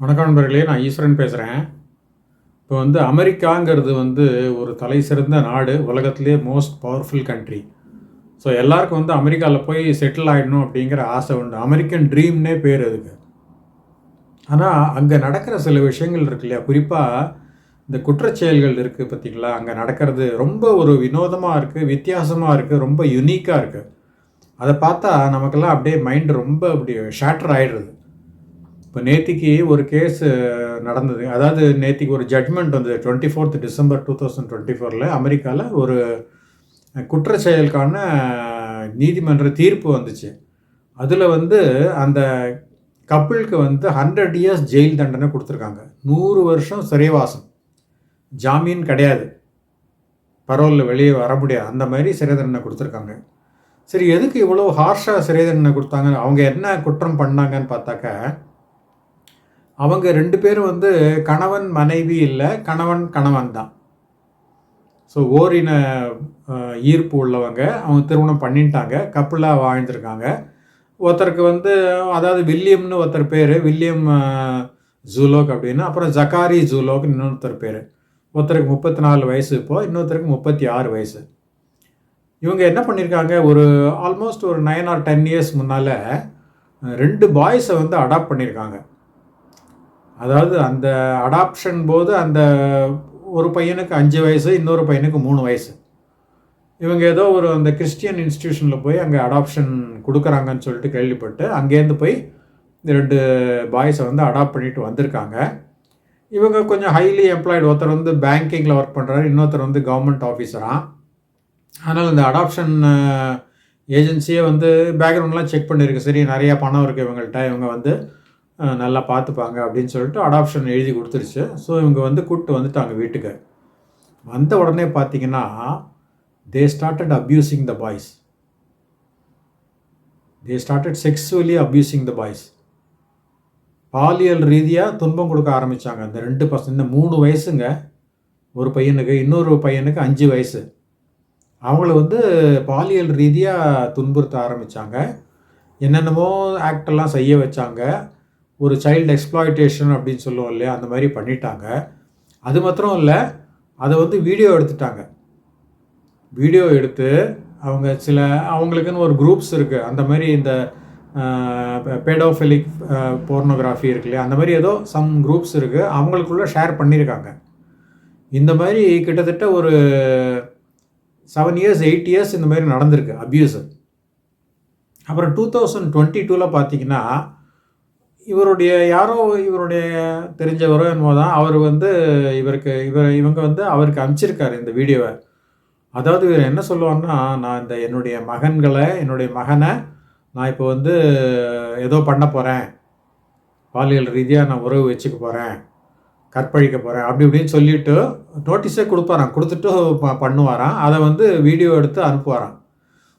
வணக்கம் நண்பர்களே நான் ஈஸ்வரன் பேசுகிறேன் இப்போ வந்து அமெரிக்காங்கிறது வந்து ஒரு தலை சிறந்த நாடு. உலகத்திலே மோஸ்ட் பவர்ஃபுல் கண்ட்ரி ஸோ எல்லாருக்கும் வந்து அமெரிக்காவில் போய் செட்டில் ஆகிடணும் அப்படிங்கிற ஆசை உண்டு. அமெரிக்கன் ட்ரீம்னே பேர் அதுக்கு. ஆனால் அங்கே நடக்கிற சில விஷயங்கள் இருக்கு இல்லையா? குறிப்பாக இந்த குற்றச்செயல்கள் இருக்குது பார்த்திங்களா? அங்கே நடக்கிறது ரொம்ப ஒரு வினோதமாக இருக்குது வித்தியாசமாக இருக்குது ரொம்ப யுனிக்காக இருக்குது அதை பார்த்தா நமக்கெல்லாம் அப்படியே மைண்ட் ரொம்ப அப்படி ஷேட்டர் ஆகிடுறது இப்போ நேத்திக்கு ஒரு கேஸ் நடந்தது. அதாவது நேத்திக்கு ஒரு ஜட்மெண்ட் வந்தது. Twenty fourth December two thousand twenty ஃபோரில் அமெரிக்காவில் ஒரு குற்ற செயலுக்கான நீதிமன்ற தீர்ப்பு வந்துச்சு. அதில் வந்து அந்த கப்பிளுக்கு வந்து ஹண்ட்ரட் இயர்ஸ் ஜெயில் தண்டனை கொடுத்துருக்காங்க. நூறு வருஷம் சிறைவாசம். ஜாமீன் கிடையாது. பரவாயில்ல வெளியே வர முடியாது. அந்த மாதிரி சிறை தண்டனை கொடுத்துருக்காங்க. சரி எதுக்கு இவ்வளோ ஹார்ஷாக சிறை தண்டனை கொடுத்தாங்க? அவங்க என்ன குற்றம் பண்ணாங்கன்னு பார்த்தாக்க அவங்க ரெண்டு பேரும் வந்து கணவன் மனைவி இல்லை கணவன் கணவன் தான். ஸோ ஓரின ஈர்ப்பு உள்ளவங்க. அவங்க திருமணம் பண்ணிட்டாங்க. கப்புலாக வாழ்ந்துருக்காங்க. ஒருத்தருக்கு வந்து அதாவது வில்லியம்னு ஒருத்தர் பேர். வில்லியம் ஜூலோக் அப்படின்னு. அப்புறம் ஜக்காரி ஜூலோக் இன்னொருத்தர் பேர். ஒருத்தருக்கு முப்பத்தி நாலு வயசு இப்போ இன்னொருத்தருக்கு முப்பத்தி ஆறு வயசு. இவங்க என்ன பண்ணியிருக்காங்க ஒரு ஆல்மோஸ்ட் ஒரு நைன் ஆர் டென் இயர்ஸ் முன்னால் ரெண்டு பாய்ஸை வந்து அடாப்ட் பண்ணியிருக்காங்க அதாவது அந்த அடாப்ஷன் போது அந்த ஒரு பையனுக்கு அஞ்சு வயசு இன்னொரு பையனுக்கு மூணு வயசு. இவங்க ஏதோ ஒரு அந்த கிறிஸ்டியன் இன்ஸ்டியூஷனில் போய் அங்கே அடாப்ஷன் கொடுக்குறாங்கன்னு சொல்லிட்டு கேள்விப்பட்டு அங்கேருந்து போய் இந்த ரெண்டு பாய்ஸை வந்து அடாப்ட் பண்ணிட்டு வந்திருக்காங்க. இவங்க கொஞ்சம் ஹைலி எம்ப்ளாய்டு ஒருத்தர் வந்து பேங்கிங்கில் ஒர்க் பண்ணுறாரு இன்னொருத்தர் வந்து கவர்மெண்ட் ஆஃபீஸராக அதனால் இந்த அடாப்ஷன் ஏஜென்சியே வந்து பேக்ரவுண்ட்லாம் செக் பண்ணியிருக்கு சரி நிறையா பணம் இருக்குது இவங்கள்ட்ட. இவங்க வந்து நல்லா பார்த்துப்பாங்க அப்படின்னு சொல்லிட்டு அடாப்ஷன் எழுதி கொடுத்துருச்சு. ஸோ இவங்க வந்து கூப்பிட்டு வந்துட்டாங்க வீட்டுக்கு. வந்த உடனே பார்த்தீங்கன்னா they started abusing the boys they started sexually abusing the boys பாலியல் ரீதியாக துன்பம் கொடுக்க ஆரம்பித்தாங்க இந்த ரெண்டு பசங்க இந்த மூணு வயசுங்க ஒரு பையனுக்கு இன்னொரு பையனுக்கு அஞ்சு வயசு. அவங்கள வந்து பாலியல் ரீதியாக துன்புறுத்த ஆரம்பித்தாங்க என்னென்னமோ ஆக்டெல்லாம் செய்ய வச்சாங்க. ஒரு சைல்டு எக்ஸ்ப்ளாய்டேஷன் அப்படின்னு சொல்லுவோம் இல்லையா? அந்த மாதிரி பண்ணிட்டாங்க. அது மாத்திரம் இல்லை அதை வந்து வீடியோ எடுத்துட்டாங்க. வீடியோ எடுத்து அவங்க சில அவங்களுக்குன்னு ஒரு குரூப்ஸ் இருக்குது அந்த மாதிரி இந்த பேடோஃபிலிக் போர்னோகிராஃபி இருக்கு இல்லையா? அந்த மாதிரி ஏதோ சம் குரூப்ஸ் இருக்குது அவங்களுக்குள்ள ஷேர் பண்ணியிருக்காங்க இந்த மாதிரி கிட்டத்தட்ட ஒரு செவன் இயர்ஸ் எயிட் இயர்ஸ் இந்த மாதிரி நடந்திருக்கு அப்யூஸ் அப்புறம் டூ தௌசண்ட் டுவெண்ட்டி டூவில் பார்த்தீங்கன்னா இவருடைய யாரோ இவருடைய தெரிஞ்சவரோ என்னமோ தான் அவர் வந்து இவருக்கு இவர் இவங்க வந்து அவருக்கு அனுப்பிச்சிருக்காரு இந்த வீடியோவை. அதாவது இவர் என்ன சொல்லுவார்னா நான் இந்த என்னுடைய மகன்களை என்னுடைய மகனை நான் இப்போ வந்து ஏதோ பண்ண போகிறேன் பாலியல் ரீதியாக நான் உறவு வச்சுக்க போகிறேன் கற்பழிக்க போகிறேன் அப்படி இப்படின்னு சொல்லிட்டு நோட்டீஸே கொடுப்பாரான் கொடுத்துட்டு ப- பண்ணுவாராம். அதை வந்து வீடியோ எடுத்து அனுப்புவாரான்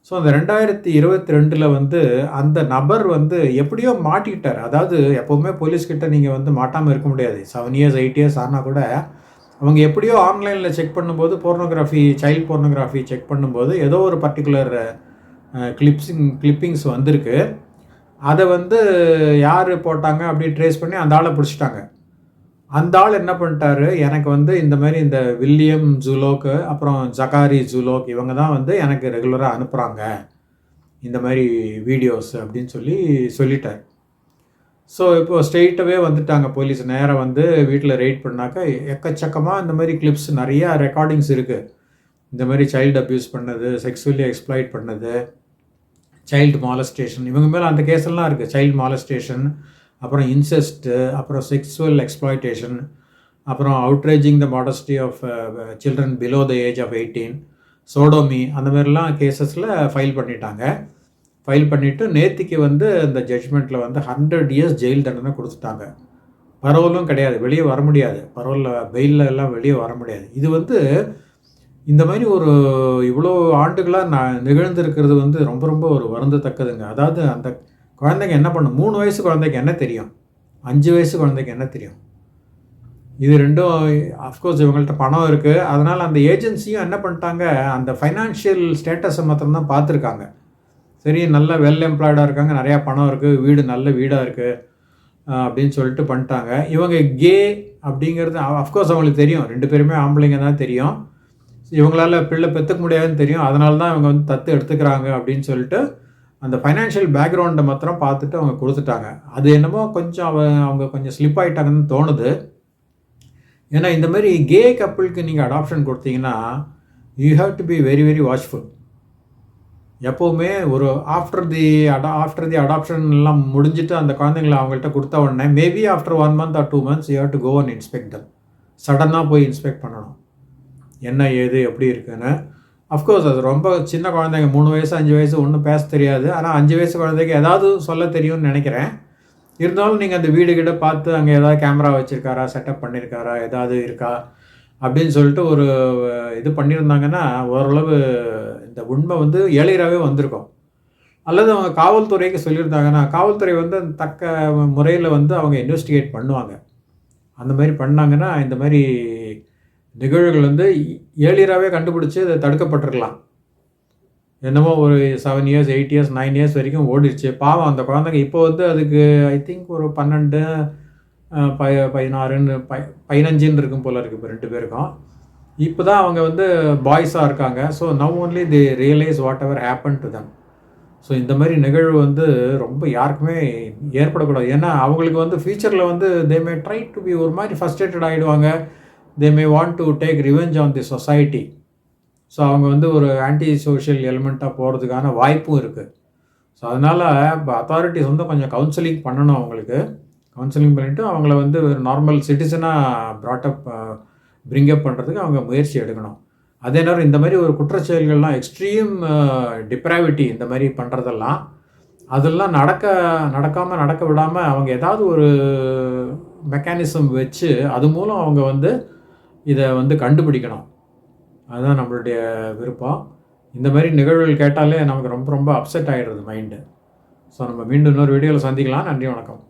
ஸோ அந்த ரெண்டாயிரத்தி இருபத்தி ரெண்டில் வந்து அந்த நபர் வந்து எப்படியோ மாட்டிக்கிட்டார். அதாவது எப்போவுமே போலீஸ்கிட்ட நீங்கள் வந்து மாட்டாமல் இருக்க முடியாது. செவன் இயர்ஸ் எயிட் இயர்ஸ் ஆனால் கூட அவங்க எப்படியோ ஆன்லைனில் செக் பண்ணும்போது போர்னோகிராஃபி சைல்ட் போர்னோகிராஃபி செக் பண்ணும்போது ஏதோ ஒரு பர்டிகுலர் கிளிப்ஸிங் கிளிப்பிங்ஸ் வந்திருக்கு. அதை வந்து யார் போட்டாங்க அப்படி ட்ரேஸ் பண்ணி அந்த ஆளை பிடிச்சிட்டாங்க. அந்த ஆள் என்ன பண்ணிட்டாரு? எனக்கு வந்து இந்த மாதிரி இந்த வில்லியம் ஜூலோக்கு அப்புறம் ஜகாரி ஜூலோக் இவங்க தான் வந்து எனக்கு ரெகுலராக அனுப்புகிறாங்க இந்த மாதிரி வீடியோஸ் அப்படின்னு சொல்லி சொல்லிட்டார். ஸோ இப்போ ஸ்ட்ரெயிட்டவே வந்துட்டாங்க போலீஸ் நேராக வந்து வீட்டில் ரெய்ட் பண்ணாக்க எக்கச்சக்கமாக இந்த மாதிரி கிளிப்ஸ் நிறையா ரெக்கார்டிங்ஸ் இருக்குது இந்த மாதிரி சைல்டு அப்யூஸ் பண்ணது செக்ஸுவலி எக்ஸ்ப்ளாய்ட் பண்ணது சைல்டு மாலஸ்டேஷன் இவங்க மேலே அந்த கேஸெல்லாம் இருக்குது சைல்டு மாலஸ்டேஷன் அப்புறம் இன்செஸ்ட்டு அப்புறம் செக்ஸுவல் எக்ஸ்ப்ளாய்டேஷன் அப்புறம் outraging the modesty of children below the age of eighteen sodomy அந்த மாதிரிலாம் கேசஸில் ஃபைல் பண்ணிட்டாங்க. ஃபைல் பண்ணிவிட்டு நேத்திக்கு வந்து இந்த ஜட்ஜ்மெண்ட்டில் வந்து ஹண்ட்ரட் இயர்ஸ் ஜெயில் தண்டனை கொடுத்துட்டாங்க. பரவலும் கிடையாது வெளியே வர முடியாது. பரவலில் பெயிலில் எல்லாம் வெளியே வர முடியாது. இது வந்து இந்த மாதிரி ஒரு இவ்வளோ ஆண்டுகளாக நான் நிகழ்ந்திருக்கிறது வந்து ரொம்ப ரொம்ப ஒரு வருந்தத்தக்கதுங்க. அதாவது அந்த குழந்தைங்க என்ன பண்ணும்? மூணு வயசு குழந்தைக்கு என்ன தெரியும்? அஞ்சு வயசு குழந்தைக்கு என்ன தெரியும்? இது ரெண்டும் அஃப்கோர்ஸ் இவங்கள்ட்ட பணம் இருக்குது அதனால் அந்த ஏஜென்சியும் என்ன பண்ணிட்டாங்க? அந்த ஃபைனான்ஷியல் ஸ்டேட்டஸை மாத்திரம்தான் பார்த்துருக்காங்க. சரி நல்ல வெல் எம்ப்ளாய்டாக இருக்காங்க. நிறையா பணம் இருக்குது வீடு நல்ல வீடாக இருக்குது அப்படின்னு சொல்லிட்டு பண்ணிட்டாங்க. இவங்க கே அப்படிங்கிறது அஃப்கோர்ஸ் அவங்களுக்கு தெரியும். ரெண்டு பேருமே ஆம்பளைங்க தான் தெரியும். இவங்களால பிள்ளை பெற்றுக்க முடியாதுன்னு தெரியும். அதனால தான் இவங்க வந்து தத்து எடுத்துக்கிறாங்க அப்படின்னு சொல்லிட்டு அந்த ஃபைனான்ஷியல் பேக்ரவுண்டை மாத்திரம் பார்த்துட்டு அவங்க கொடுத்துட்டாங்க. அது என்னமோ கொஞ்சம் அவ அவங்க கொஞ்சம் ஸ்லிப் ஆகிட்டாங்கன்னு தோணுது. ஏன்னா இந்த மாதிரி கே கப்புளுக்கு நீங்கள் அடாப்ஷன் கொடுத்தீங்கன்னா you have to be very very watchful எப்போவுமே ஒரு ஆஃப்டர் தி அடா ஆஃப்டர் தி அடாப்ஷன் எல்லாம் முடிஞ்சுட்டு அந்த குழந்தைங்கள அவங்கள்ட்ட கொடுத்த உடனே maybe after one month or two months you have to go and inspect them சடனாக போய் இன்ஸ்பெக்ட் பண்ணணும். என்ன ஏது எப்படி இருக்குன்னு. அஃப்கோர்ஸ் அது ரொம்ப சின்ன குழந்தைங்க மூணு வயசு அஞ்சு வயசு ஒன்றும் பேச தெரியாது. ஆனால் அஞ்சு வயசு குழந்தைக்கு ஏதாவது சொல்ல தெரியும்னு நினைக்கிறேன். இருந்தாலும் நீங்கள் அந்த வீடு கிட்ட பார்த்து அங்கே ஏதாவது கேமரா வச்சுருக்காரா செட்டப் பண்ணியிருக்காரா ஏதாவது இருக்கா? அப்படின்னு சொல்லிட்டு ஒரு இது பண்ணியிருந்தாங்கன்னா ஓரளவு இந்த உண்மை வந்து எளிராகவே வந்திருக்கும். அல்லது அவங்க காவல்துறைக்கு சொல்லியிருந்தாங்கன்னா காவல்துறை வந்து அந்த தக்க முறையில் வந்து அவங்க இன்வெஸ்டிகேட் பண்ணுவாங்க. அந்த மாதிரி பண்ணாங்கன்னா இந்த மாதிரி நிகழ்வுகள் வந்து ஏர்லியராகவே கண்டுபிடிச்சி அதை தடுக்கப்பட்டிருக்கலாம். என்னமோ ஒரு seven years eight years nine years வரைக்கும் ஓடிடுச்சு. பாவம் அந்த குழந்தைங்க இப்போ வந்து அதுக்கு ஐ திங்க் ஒரு பன்னெண்டு ப பதினாறுன்னு ப பதினஞ்சுன்னு இருக்கும் போல் இருக்குது இப்போ ரெண்டு பேருக்கும். இப்போ தான் அவங்க வந்து பாய்ஸாக இருக்காங்க. So now only they realise whatever happen to them so இந்த மாதிரி நிகழ்வு வந்து ரொம்ப யாருக்குமே ஏற்படக்கூடாது. ஏன்னா அவங்களுக்கு வந்து ஃப்யூச்சரில் வந்து they may try to be ஒரு மாதிரி ஃபஸ்ட்ரேட்டட் ஆகிடுவாங்க they may want to take revenge on the society so அவங்க வந்து ஒரு ஆன்டி சோஷியல் எலிமெண்ட்டாக போகிறதுக்கான வாய்ப்பும் இருக்குது ஸோ அதனால் இப்போ அத்தாரிட்டிஸ் வந்து கொஞ்சம் கவுன்சிலிங் பண்ணணும் அவங்களுக்கு. கவுன்சிலிங் பண்ணிவிட்டு அவங்கள வந்து ஒரு நார்மல் சிட்டிசனாக ப்ராட்டப் பிரிங்கப் பண்ணுறதுக்கு அவங்க முயற்சி எடுக்கணும். அதே நேரம் இந்த மாதிரி ஒரு குற்றச்செயல்கள்லாம் எக்ஸ்ட்ரீம் டிப்ராவிட்டி இந்த மாதிரி பண்ணுறதெல்லாம் அதெல்லாம் நடக்க நடக்காமல் நடக்க விடாமல் அவங்க ஏதாவது ஒரு மெக்கானிசம் வச்சு அது மூலம் அவங்க வந்து இதை வந்து கண்டுபிடிக்கணும். அதுதான் நம்மளுடைய விருப்பம். இந்த மாதிரி நிகழ்வுகள் கேட்டாலே நமக்கு ரொம்ப ரொம்ப அப்செட் ஆகிடுறது மைண்டு ஸோ நம்ம மீண்டும் இன்னொரு வீடியோவில் சந்திக்கலாம். நன்றி வணக்கம்.